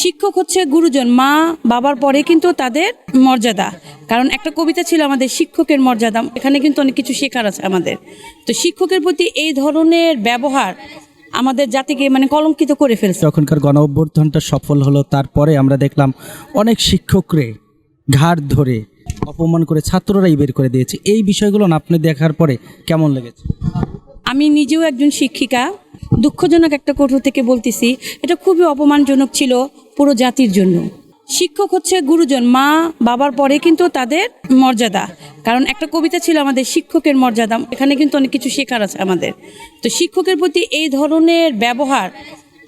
শিক্ষক হচ্ছে গুরুজন মা বাবার পরে কিন্তু তাদের মর্যাদা। কারণ একটা কবিতা ছিল আমাদের শিক্ষকের মর্যাদা এখানে কিন্তু অনেক কিছু শেখার আছে আমাদের। তো শিক্ষকের প্রতি এই ধরনের ব্যবহার আমাদের জাতিকে মানে কলঙ্কিত করে ফেলছে। যখনকার গণ অভ্যর্থনটা সফল হলো তারপরে আমরা দেখলাম অনেক শিক্ষকরে ঘাড় ধরে অপমান করে ছাত্ররাই বের করে দিয়েছে। এই বিষয়গুলো আপনি দেখার পরে কেমন লেগেছে? আমি নিজেও একজন শিক্ষিকা দুঃখজনক একটা কঠোর থেকে বলতেছি এটা খুবই অপমানজনক ছিল পুরো জাতির জন্য। শিক্ষক হচ্ছে গুরুজন মা বাবার পরে কিন্তু তাদের মর্যাদা। কারণ একটা কবিতা ছিল আমাদের শিক্ষকের মর্যাদা এখানে কিন্তু অনেক কিছু শেখার আছে আমাদের। তো শিক্ষকের প্রতি এই ধরনের ব্যবহার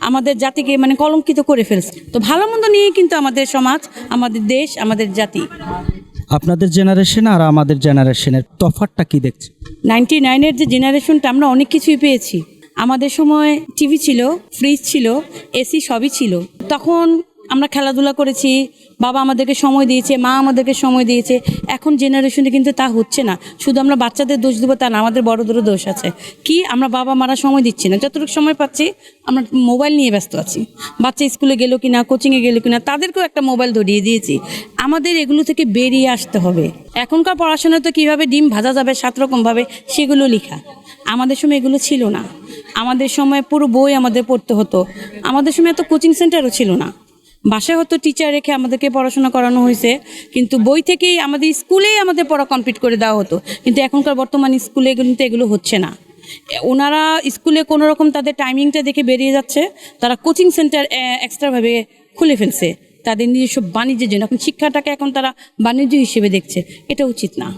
আমাদের জাতিকে মানে কলঙ্কিত করে ফেলছে। তো ভালো মন্দ নিয়ে কিন্তু আমাদের সমাজ আমাদের দেশ আমাদের জাতি। আপনাদের জেনারেশন আর আমাদের জেনারেশনের তফাতটা কি দেখছে নাইনটি নাইনের যে জেনারেশনটা আমরা অনেক কিছুই পেয়েছি। আমাদের সময় টিভি ছিল ফ্রিজ ছিল এসি সবই ছিল। তখন আমরা খেলাধুলা করেছি, বাবা আমাদেরকে সময় দিয়েছে, মা আমাদেরকে সময় দিয়েছে। এখন জেনারেশনে কিন্তু তা হচ্ছে না। শুধু আমরা বাচ্চাদের দোষ দেবো তা না, আমাদের বড়দেরও দোষ আছে। কি আমরা বাবা মারা সময় দিচ্ছি না? যতটুকু সময় পাচ্ছি, আমরা মোবাইল নিয়ে ব্যস্ত আছি। বাচ্চা স্কুলে গেলো কিনা কোচিংয়ে গেলো কিনা, তাদেরকেও একটা মোবাইল ধরিয়ে দিয়েছি। আমাদের এগুলো থেকে বেরিয়ে আসতে হবে। এখনকার পড়াশোনা তো কীভাবে ডিম ভাজা যাবে, সাত রকমভাবে সেগুলো লেখা। আমাদের সময় এগুলো ছিল না। আমাদের সময় পুরো বই আমাদের পড়তে হতো। আমাদের সময় এত কোচিং সেন্টারও ছিল না। বাসায় হয়তো টিচার রেখে আমাদেরকে পড়াশোনা করানো হয়েছে, কিন্তু বই থেকেই আমাদের স্কুলেই আমাদের পড়া কমপ্লিট করে দেওয়া হতো। কিন্তু এখনকার বর্তমান স্কুলে কিন্তু এগুলো হচ্ছে না। ওনারা স্কুলে কোনো রকম তাদের টাইমিংটা দেখে বেরিয়ে যাচ্ছে, তারা কোচিং সেন্টার এক্সট্রাভাবে খুলে ফেলছে। তাদের নিজস্ব বাণিজ্যের জন্য। এখন শিক্ষাটাকে এখন তারা বাণিজ্য হিসেবে দেখছে। এটা উচিত না।